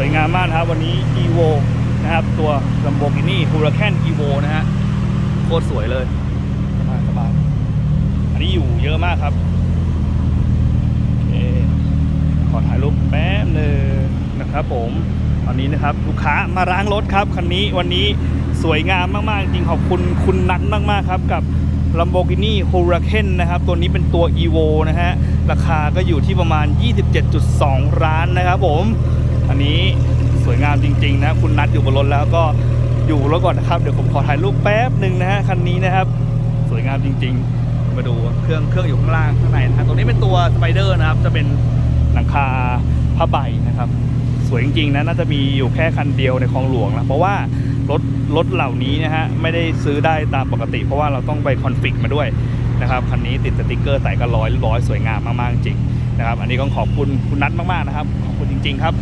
วยงามมากครับ วันนี้ Evo นะครับ ตัว Lamborghini Huracan Evo นะฮะโคตรสวยเลยสบายสบายอันนี้อยู่เยอะมากครับอขอถ่ายรูปแป๊บหนึงนะครับผมตอนนี้นะครับลูกค้ามาล้างรถครับคันนี้วันนี้สวยงามมากๆ จริงขอบคุณคุณนัทมากๆครับกับ Lamborghini Huracan นะครับ ตัวนี้เป็นตัว Evo นะฮะ ราคาก็อยู่ที่ประมาณ 27.2 ล้านนะครับผม อันนี้สวยงามจริง ๆ นะ คุณนัดอยู่บนรถแล้วก็อยู่รถก่อนนะครับ เดี๋ยวผมขอถ่ายรูปแป๊บหนึ่งนะฮะคันนี้นะครับ สวยงามจริง ๆ มาดูเครื่องเครื่องอยู่ข้างล่างข้างในนะฮะตัวนี้เป็นตัวสไปเดอร์นะครับ จะเป็นหลังคาผ้าใบนะครับ สวยจริงๆนะน่าจะมีอยู่แค่คันเดียวในคลองหลวงนะเพราะว่ารถรถเหล่านี้นะฮะไม่ได้ซื้อได้ตามปกติ เพราะว่าเราต้องไปคอนฟิกมาด้วยนะครับคันนี้ติดสติกเกอร์ใส่ก็ร้อยร้อยสวยงามมากๆจริงนะครับ อันนี้ก็ขอบคุณคุณนัทมากๆนะครับ ขอบคุณจริง ๆ ครับ